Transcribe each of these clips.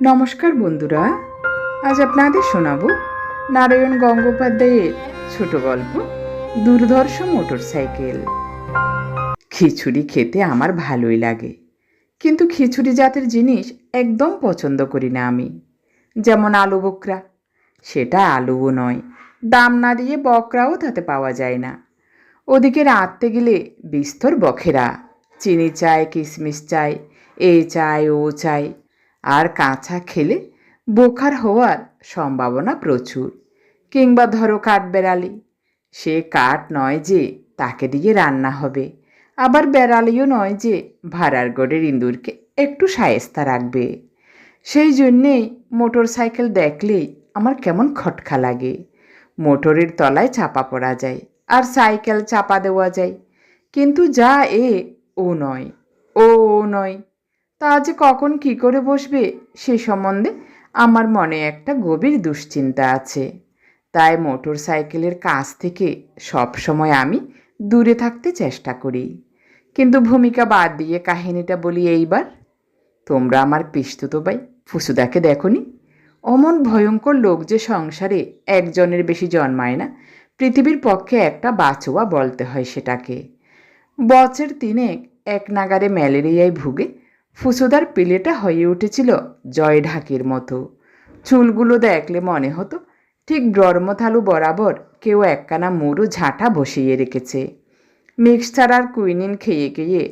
নমস্কার বন্ধুরা, আজ আপনাদের শোনাবো নারায়ণ গঙ্গোপাধ্যায়ের ছোট গল্প, দুর্ধর্ষ মোটরসাইকেল। খিচুড়ি খেতে আমার ভালোই লাগে, কিন্তু খিচুড়ি জাতের জিনিস একদম পছন্দ করি না আমি। যেমন আলু বকরা, সেটা আলুও নয়, দাম না দিয়ে বকরাও তাতে পাওয়া যায় না। ওদিকে রাঁধতে গেলে বিস্তর বখেরা, চিনি চাই, কিশমিশ চাই, এ চাই, ও চাই আর কাঁচা খেলে বোখার হওয়ার সম্ভাবনা প্রচুর। কিংবা ধরো কাঠবেড়ালি সে কাঠ নয় যে তাকে দিয়ে রান্না হবে। আবার বেড়ালিও নয় যে ভাড়ার গড়ের ইঁদুরকে একটু সায়েস্তা রাখবে। সেই জন্যেই মোটর সাইকেল দেখলেই আমার কেমন খটকা লাগে। মোটরের তলায় চাপা পড়া যায় আর সাইকেল চাপা দেওয়া যায়। কিন্তু যা এ ও নয়। ও নয়। তা যে কখন কি করে বসবে, সে সম্বন্ধে আমার মনে একটা গভীর দুশ্চিন্তা আছে। তাই মোটর সাইকেলের কাছ থেকে সব সময় আমি দূরে থাকতে চেষ্টা করি। কিন্তু ভূমিকা বাদ দিয়ে কাহিনীটা বলি এইবার। তোমরা আমার পিস্তুত ভাই, ফুসুদাকে দেখনি? অমন ভয়ঙ্কর লোক যে সংসারে একজনের বেশি জন্মায় না, পৃথিবীর পক্ষে একটা বাঁচোয়া বলতে হয় সেটাকে। বছর তিনেক এক নাগারে ম্যালেরিয়ায় ভুগে ফুসুদার পিলেটা হয়ে উঠেছিল জয় ঢাকির মতো। চুলগুলো দেখলে মনে হতো ঠিক ব্রহ্মথালু বরাবর কেউ একখানা মুরু ঝাঁটা বসিয়ে রেখেছে। মিক্সচার আর কুইনিন খেয়ে খেয়ে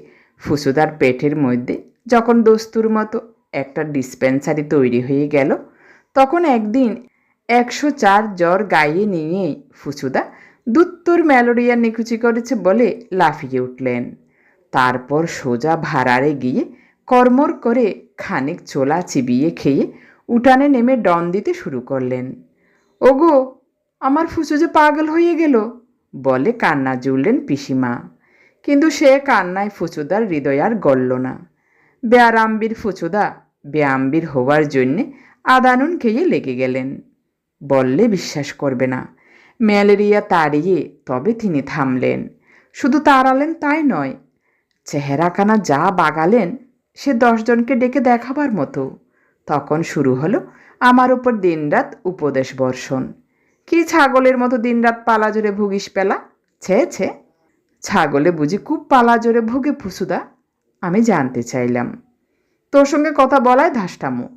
ফুসুদার পেটের মধ্যে যখন দস্তুর মতো একটা ডিসপেন্সারি তৈরি হয়ে গেল, তখন একদিন একশো চার জ্বর গায়ে নিয়ে ফুসুদা দুত্তর ম্যালোরিয়া নিকুচি করেছে বলে লাফিয়ে উঠলেন। তারপর সোজা ভাড়ারে গিয়ে কর্মর করে খানিক চোলা চিবিয়ে খেয়ে উঠানে নেমে ডন দিতে শুরু করলেন। ওগো, আমার ফুসু যে পাগল হয়ে গেল, বলে কান্না জুড়লেন পিসিমা। কিন্তু সে কান্নায় ফুচুদার হৃদয় আর গড়ল না। ব্যারাম্বির ফুচুদা ব্যায়াম্বির হওয়ার জন্যে আদানুন খেয়ে লেগে গেলেন, বললে বিশ্বাস করবে না। ম্যালেরিয়া তাড়িয়ে তবে তিনি থামলেন। শুধু তাড়ালেন তাই নয়, চেহারাখানা যা বাগালেন সে দশজনকে ডেকে দেখাবার মতো। তখন শুরু হলো আমার উপর দিনরাত উপদেশ বর্ষণ। কি ছাগলের মতো দিনরাত পালা জোরে ভুগিস পেলা? ছে ছে। ছাগলে বুঝি খুব পালা জোরে ভুগে ফুসুদা। আমি জানতে চাইলাম। তোর সঙ্গে কথা বলায় ধাসটামো।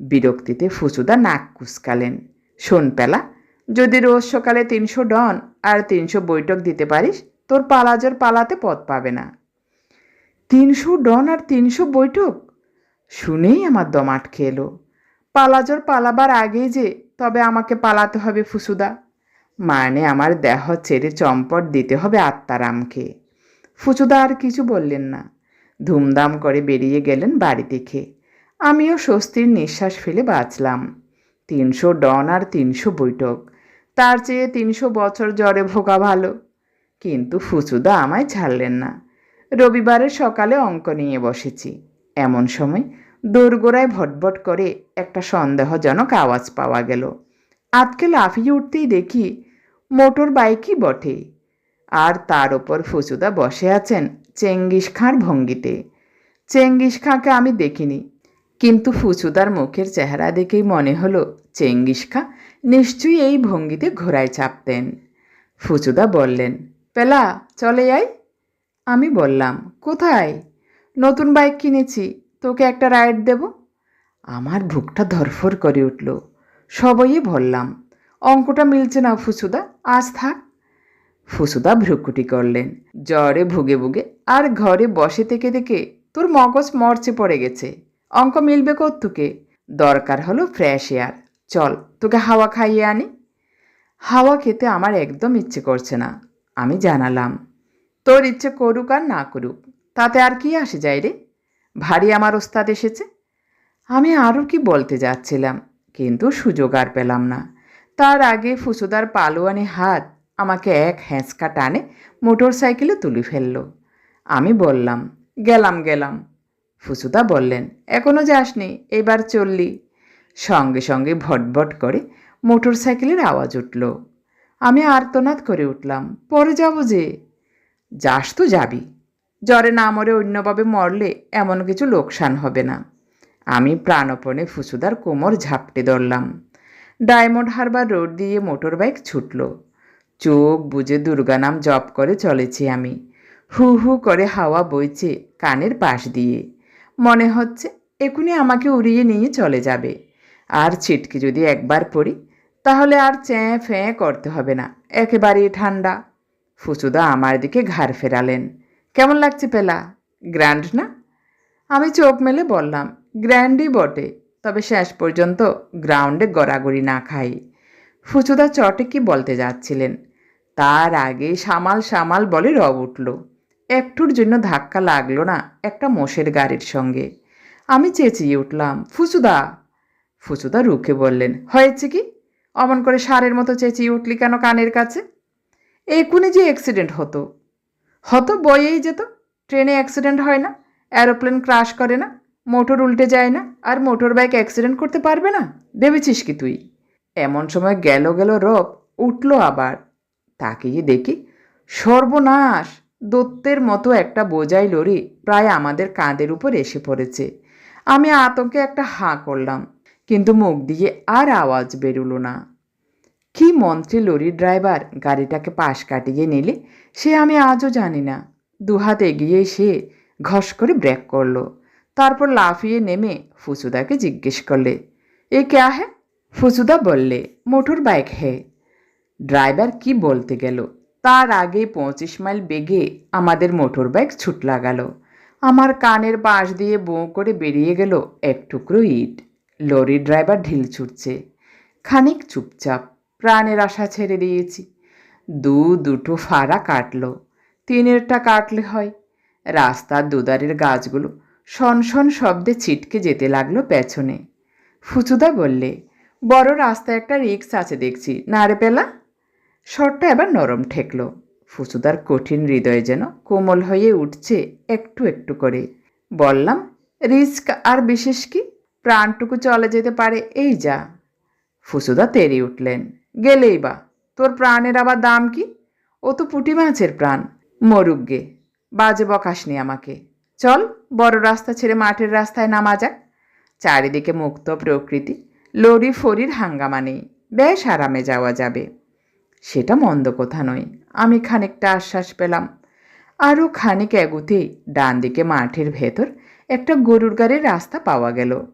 বিরক্তিতে ফুসুদা নাক কুসকালেন শোন পেলা, যদি রোজ সকালে তিনশো ডন আর তিনশো বৈঠক দিতে পারিস, তোর পালাজোর পালাতে পথ পাবে না। তিনশো ডন আর তিনশো বৈঠক? শুনেই আমার দম আটকে এলো। পালাজোর পালাবার আগেই যে, তবে আমাকে পালাতে হবে ফুসুদা। মানে আমার দেহ ছেড়ে চম্পট দিতে হবে আত্মারামকে। ফুচুদা আর কিছু বললেন না। ধুমধাম করে বেরিয়ে গেলেন বাড়ি থেকে। আমিও স্বস্তির নিঃশ্বাস ফেলে বাঁচলাম। তিনশো ডন আর তিনশো বৈঠক। তার চেয়ে তিনশো বছর জ্বরে ভোগা ভালো। কিন্তু ফুচুদা আমায় ছাড়লেন না। রবিবারের সকালে অঙ্ক নিয়ে বসেছি। এমন সময় দোরগোড়ায় ভটভট করে একটা সন্দেহজনক আওয়াজ পাওয়া গেল। আজকে লাফিয়ে উঠতেই দেখি মোটর বাইকই বটে। আর তার ওপর ফুচুদা বসে আছেন চেঙ্গিস খাঁর ভঙ্গিতে। চেঙ্গিস খাঁকে আমি দেখিনি, কিন্তু ফুচুদার মুখের চেহারা দেখেই মনে হলো চেঙ্গিস খাঁ নিশ্চয়ই এই ভঙ্গিতে ঘোড়ায় চাপতেন। ফুচুদা বললেন, পেলা, চলে যাই আমি বললাম, কোথায়? নতুন বাইক কিনেছি, তোকে একটা রাইড দেব? আমার বুকটা ধরফর করে উঠল। সবই বললাম, অঙ্কটা মিলছে না ফুসুদা, আজ থাক। ফুসুদা ভ্রুকুটি করলেন। জ্বরে ভুগে ভুগে, আর ঘরে বসে থেকে থেকে তোর মগজ মরচে পড়ে গেছে। অঙ্ক মিলবে কত্তুকে? দরকার হলো ফ্রেশ এয়ার চল, তোকে হাওয়া খাইয়ে আনি। হাওয়া খেতে আমার একদম ইচ্ছে করছে না। আমি জানালাম তোর ইচ্ছে করুক আর না করুক, তাতে আর কি আসে যায় রে? ভারী আমার ওস্তাদ এসেছে। আমি আরও কি বলতে যাচ্ছিলাম, কিন্তু সুযোগ আর পেলাম না। তার আগে ফুসুদার পালোয়ানি হাত আমাকে এক হ্যাঁচকা টানে মোটর সাইকেলে তুলে ফেলল। আমি বললাম, গেলাম গেলাম। ফুসুদা বললেন এখনও যাসনি, এবার চললি। সঙ্গে সঙ্গে ভটভট করে মোটর সাইকেলের আওয়াজ উঠল। আমি আর্তনাদ করে উঠলাম, পরে যাব যে। যাস তো যাবি। জ্বরে না মরে অন্যভাবে মরলে এমন কিছু লোকসান হবে না। আমি প্রাণপণে ফুসুদার কোমর ঝাপটে ধরলাম। ডায়মন্ড হারবার রোড দিয়ে মোটর বাইক ছুটল। চোখ বুজে দুর্গা নাম জপ করে চলেছি আমি। হু হু করে হাওয়া বইছে কানের পাশ দিয়ে। মনে হচ্ছে এখনই আমাকে উড়িয়ে নিয়ে চলে যাবে। আর ছিটকে যদি একবার পড়ি, তাহলে আর চ্যাঁ ফ্যাঁ করতে হবে না। একেবারেই ঠান্ডা। ফুচুদা আমার দিকে ঘাড় ফেরালেন। কেমন লাগছে পেলা? গ্র্যান্ড না? আমি চোখ মেলে বললাম, গ্র্যান্ডই বটে, তবে শেষ পর্যন্ত গ্রাউন্ডে গড়াগড়ি না খাই। ফুচুদা চটে কি বলতে যাচ্ছিলেন? তার আগে সামাল সামাল বলে রব উঠল, একটুর জন্য ধাক্কা লাগল না একটা মোষের গাড়ির সঙ্গে। আমি চেঁচিয়ে উঠলাম, ফুচুদা! ফুচুদা রুখে বললেন, হয়েছে কি? অমন করে সারের মতো চেঁচিয়ে উঠলি কেন কানের কাছে? এক্ষুনি যে অ্যাক্সিডেন্ট হতো হতো বয়েই যেত, ট্রেনে অ্যাক্সিডেন্ট হয় না অ্যারোপ্লেন ক্রাশ করে না মোটর উল্টে যায় না, আর মোটর বাইক অ্যাক্সিডেন্ট করতে পারবে না, ভেবেছিস কি তুই? এমন সময় গেল গেল রব, উঠল আবার তাকিয়ে দেখি সর্বনাশ, দত্তের মতো একটা বোঝাই লরি প্রায় আমাদের কাঁধের উপর এসে পড়েছে। আমি আতঙ্কে একটা হাঁ করলাম, কিন্তু মুখ দিয়ে আর আওয়াজ বেরুলো না। কি মন্ত্রে লরির ড্রাইভার, গাড়িটাকে পাশ কাটিয়ে নিলে? সে আমি আজও জানি না। দুহাত এগিয়ে সে ঘস করে ব্রেক করল। তারপর লাফিয়ে নেমে ফুসুদাকে জিজ্ঞেস করলে, এ ক্যা হ্যাঁ? ফুসুদা বললে, মোটর বাইক হে। ড্রাইভার কি বলতে গেল? তার আগে পঁচিশ মাইল বেগে আমাদের মোটর বাইক ছুট লাগালো। আমার কানের পাশ দিয়ে বোঁ করে বেরিয়ে গেল এক টুকরো ইট। লরির ড্রাইভার ঢিল ছুটছে। খানিক চুপচাপ প্রাণের আশা ছেড়ে দিয়েছি। দু দুটো ফাড়া কাটলো। তিনেরটা কাটলে হয়। রাস্তার দুদারের গাছগুলো শনশন শব্দে ছিটকে যেতে লাগল পেছনে। ফুচুদা বললে, বড় রাস্তায় একটা রিক্স আছে দেখছি। না রে পেলা? শরটা এবার নরম ঠেকলো। ফুচুদার কঠিন হৃদয় যেন কোমল হয়ে উঠছে একটু একটু করে। বললাম, রিস্ক আর বিশেষ কি? প্রাণটুকু চলে যেতে পারে, এই যা। ফুসুদা তেরি উঠলেন। গেলেই বা। তোর প্রাণের আবার দাম কি? ও তো পুঁটি মাছের প্রাণ। মরুগ্গে বাজে বকাসনি আমাকে। চল, বড় রাস্তা ছেড়ে মাঠের রাস্তায় নামা যাক। চারিদিকে মুক্ত প্রকৃতি লরি ফরির হাঙ্গামা নেই। বেশ আরামে যাওয়া যাবে। সেটা মন্দ কথা নয়। আমি খানিকটা আশ্বাস পেলাম। আরও খানিক এগুতে ডান দিকে মাঠের ভেতর একটা গরুর গাড়ির রাস্তা পাওয়া গেল।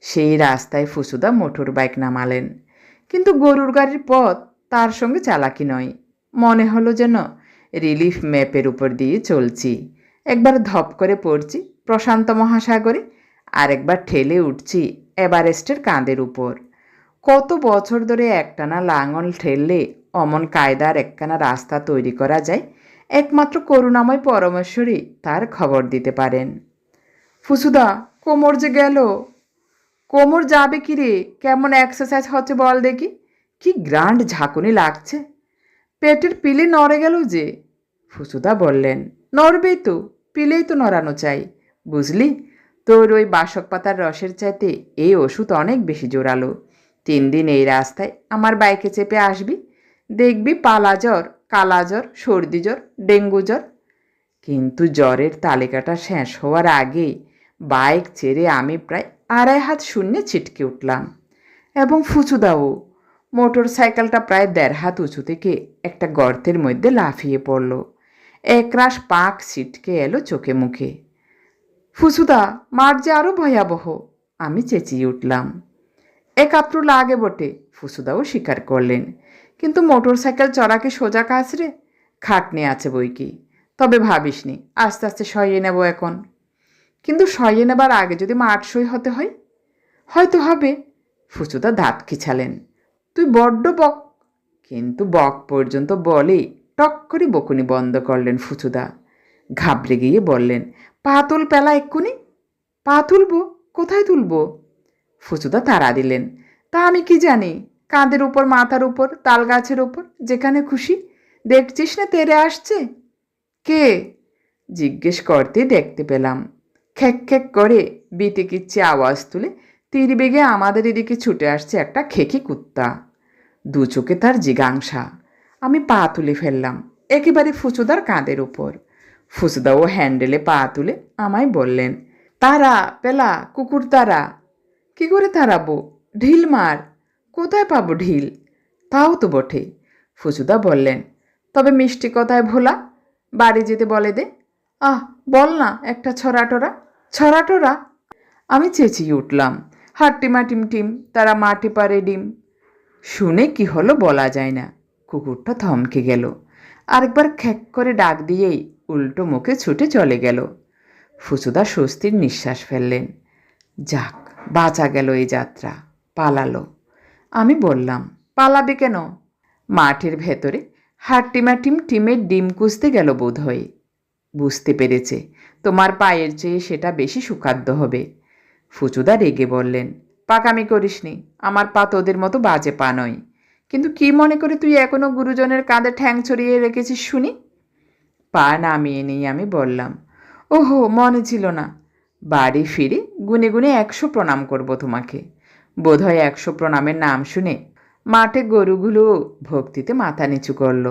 সেই রাস্তায় ফুসুদা মোটর বাইক নামালেন। কিন্তু গরুর গাড়ির পথ তার সঙ্গে চালাকি নয়। মনে হলো যেন রিলিফ ম্যাপের উপর দিয়ে চলছি। একবার ধপ করে পড়ছি প্রশান্ত মহাসাগরে আর একবার ঠেলে উঠছি এভারেস্টের কাঁধের উপর। কত বছর ধরে একটানা লাঙল ঠেললে অমন কায়দার একখানা রাস্তা তৈরি করা যায়, একমাত্র করুণাময় পরমেশ্বরী তার খবর দিতে পারেন। ফুসুদা, কোমর যে গেল। কোমর যাবে কি রে? কেমন এক্সারসাইজ হচ্ছে বল দেখি। কি গ্রান্ড ঝাঁকুনি লাগছে। পেটের পিলে নড়ে গেল যে। ফুসুদা বললেন, নড়বেই তো, পিলেই তো নড়ানো চাই। বুঝলি? তোর ওই বাসক পাতার রসের চাইতে এই ওষুধ অনেক বেশি জোরালো। তিন দিন এই রাস্তায় আমার বাইকে চেপে আসবি। দেখবি পালা জ্বর, কালা জ্বর, সর্দি জ্বর, ডেঙ্গু জ্বর। কিন্তু জ্বরের তালিকাটা শেষ হওয়ার আগেই বাইক ছেড়ে আমি প্রায় আড়াই হাত শূন্যে ছিটকে উঠলাম এবং ফুচুদাও মোটর সাইকেলটা প্রায় দেড় হাত উঁচু থেকে একটা গর্তের মধ্যে লাফিয়ে পড়ল। একরাশ পাক ছিটকে এলো চোখে মুখে। ফুসুদা মার যে আরও ভয়াবহ। আমি চেঁচিয়ে উঠলাম। একাত্র লাগে বটে ফুসুদাও স্বীকার করলেন। কিন্তু মোটর সাইকেল চড়াকে সোজা কাজ রে? খাটনি আছে বই কি। তবে ভাবিসনি, আস্তে আস্তে সইয়ে নেব এখন। কিন্তু সইয়ে নেবার আগে যদি মাঠসই হতে হয়, হয়তো হবে। ফুচুদা দাঁত খিছালেন তুই বড্ড বক। কিন্তু বক পর্যন্ত বলে টক করে বকুনি বন্ধ করলেন ফুচুদা। ঘাবড়ে গিয়ে বললেন পা তুল পেলা এক্ষুনি? পা তুলবো কোথায় তুলবো? ফুচুদা তাড়া দিলেন, তা আমি কি জানি? কাঁধের উপর, মাথার উপর তাল গাছের উপর, যেখানে খুশি। দেখছিস না তেরে আসছে? কে? জিজ্ঞেস করতে দেখতে পেলাম। খ্যাক খ্যাক করে বিতে কিচ্ছে আওয়াজ তুলে তীর বেগে আমাদের এদিকে ছুটে আসছে একটা খেকি কুত্তা। দু চোখে তার জিগাংসা। আমি পা তুলে ফেললাম, একেবারে ফুচুদার কাঁধের উপর। ফুচুদাও হ্যান্ডেলে পা তুলে আমায় বললেন, তারা, পেলা, কুকুর তারা। কি করে তাড়াবো? ঢিল মার। কোথায় পাবো ঢিল? তাও তো বটে। ফুচুদা বললেন, তবে মিষ্টি কথায় ভোলা, বাড়ি যেতে বলে দে। আহ, বল না, একটা ছড়াটোরা। ছড়াটোরা? আমি চেঁচিয়ে উঠলাম। হাট্টিমা টিম, তারা মাটি পারে ডিম। শুনে কি হলো বলা যায় না। কুকুরটা থমকে গেল। আরেকবার খ্যাক করে ডাক দিয়েই উল্টো মুখে ছুটে চলে গেল। ফুচুদা স্বস্তির নিঃশ্বাস ফেললেন। যাক, বাঁচা গেল এই যাত্রা। পালালো। আমি বললাম, পালাবে কেন? মাঠের ভেতরে হাট্টিমা টিম টিমের ডিম কুঁচতে গেল বোধ হয় বুঝতে পেরেছে, তোমার পায়ের চেয়ে সেটা বেশি সুখাদ্য হবে। ফুচুদা রেগে বললেন, পাকামি করিসনি, আমার পা তোদের মতো বাজে পা নয়। কিন্তু কি মনে করে তুই এখনও গুরুজনের কাঁধে ঠ্যাং ছড়িয়ে রেখেছিস শুনি? পা নামিয়ে নিয়ে আমি বললাম, ওহো, মনে ছিল না। বাড়ি ফিরে গুনে গুনে একশো প্রণাম করব তোমাকে। বোধহয় একশো প্রণামের নাম শুনে মাঠে গরুগুলো ভক্তিতে মাথা নিচু করল।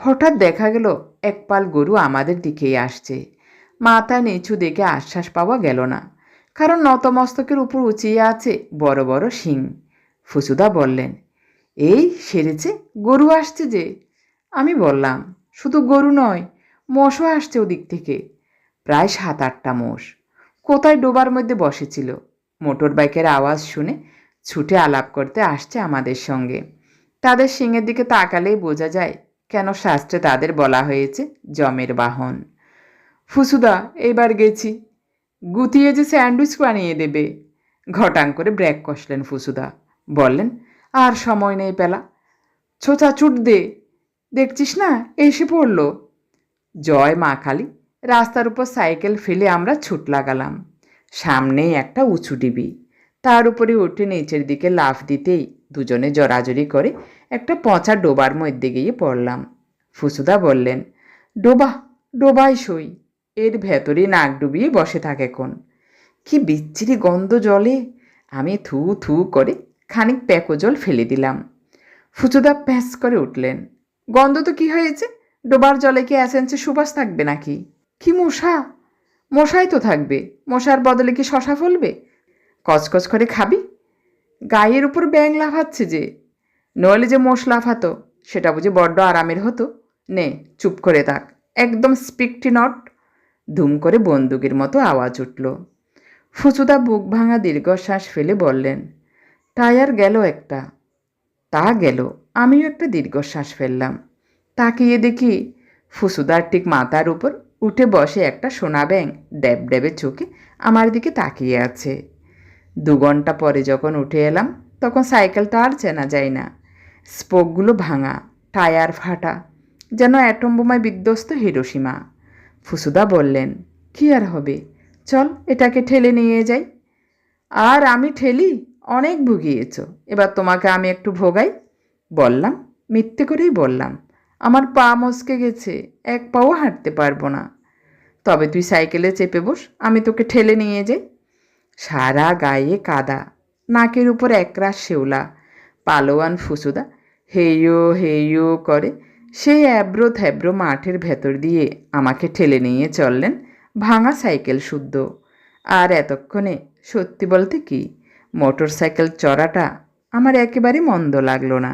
হঠাৎ দেখা গেল এক পাল গরু আমাদের দিকেই আসছে। মাথা নিচু দেখে আশ্বাস পাওয়া গেল না। কারণ নতমস্তকের উপর উঁচিয়ে আছে বড় বড় শিং। ফুচুদা বললেন, এই সেরেছে, গরু আসছে যে। আমি বললাম, শুধু গরু নয়, মোষও আসছে ওদিক থেকে। প্রায় সাত আটটা মোষ। কোথায় ডোবার মধ্যে বসেছিল? মোটর বাইকের আওয়াজ শুনে ছুটে আলাপ করতে আসছে আমাদের সঙ্গে। তাদের শিঙের দিকে তাকালেই বোঝা যায় কেন শাস্ত্রে তাদের বলা হয়েছে জমের বাহন? ফুসুদা, এইবার গেছি। গুতিয়ে যে স্যান্ডউইচ বানিয়ে দেবে। ঘটাং করে ব্রেক কষলেন ফুসুদা। বললেন, আর সময় নেই পেলা। ছোচা চুট দে। দেখছিস না, এসে পড়ল। জয় মা কালী রাস্তার উপর সাইকেল ফেলে আমরা ছুট লাগালাম। সামনেই একটা উঁচু ডিবি। তার উপরে উঠে নিচের দিকে লাফ দিতেই দুজনে জড়াজড়ি করে একটা পচা ডোবার মধ্যে গিয়ে পড়লাম। ফুসুদা বললেন, ডোবা, ডোবাই সই। এর ভেতরে নাক ডুবিয়ে বসে থাকে কোন কি বিচ্ছিরি গন্ধ জলে। আমি থু থু করে খানিক প্যাকো জল ফেলে দিলাম। ফুচুদা প্যাঁচ করে উঠলেন, গন্ধ তো কি হয়েছে? ডোবার জলে কি অ্যাসেন্সে সুবাস থাকবে নাকি? কি মশা? মশাই তো থাকবে। মশার বদলে কি শশা ফলবে? কচকচ করে খাবি? গায়ের উপর ব্যাং লাফাচ্ছে যে। নইলে যে মোষ লাফাতো সেটা বুঝে বড্ড আরামের হতো। নে, চুপ করে থাক। একদম স্পিকটি নট। ধুম করে বন্দুকের মতো আওয়াজ উঠল। ফুচুদা বুক ভাঙা দীর্ঘশ্বাস ফেলে বললেন টায়ার গেল একটা? তা গেল। আমিও একটা দীর্ঘশ্বাস ফেললাম। তাকিয়ে দেখি ফুসুদার ঠিক মাথার উপর উঠে বসে একটা সোনা ব্যাং ড্যাব ড্যাবে চোখে আমার দিকে তাকিয়ে আছে। দু ঘণ্টা পরে যখন উঠে এলাম, তখন সাইকেলটা আর চেনা যায় না। স্পোকগুলো ভাঙা, টায়ার ফাটা, যেন অ্যাটম বোমায় বিধ্বস্ত হিরোসীমা ফুসুদা বললেন, কি আর হবে? চল, এটাকে ঠেলে নিয়ে যাই। আর আমি ঠেলি? অনেক ভুগিয়েছ। এবার তোমাকে আমি একটু ভোগাই? বললাম, মিথ্যে করেই বললাম। আমার পা মচকে গেছে, এক পাও হাঁটতে পারব না। তবে তুই সাইকেলে চেপে বস, আমি তোকে ঠেলে নিয়ে যাই। সারা গায়ে কাদা, নাকের উপর একরাশ শেওলা। পালোয়ান ফুসুদা হেইয়ো হেইয়ো করে। সেই অ্যাব্রো থ্যাব্রো মাঠের ভেতর দিয়ে আমাকে ঠেলে নিয়ে চললেন ভাঙা সাইকেল শুদ্ধ। আর এতক্ষণে সত্যি বলতে কি মোটর সাইকেল চড়াটা আমার একেবারে মন্দ লাগল না।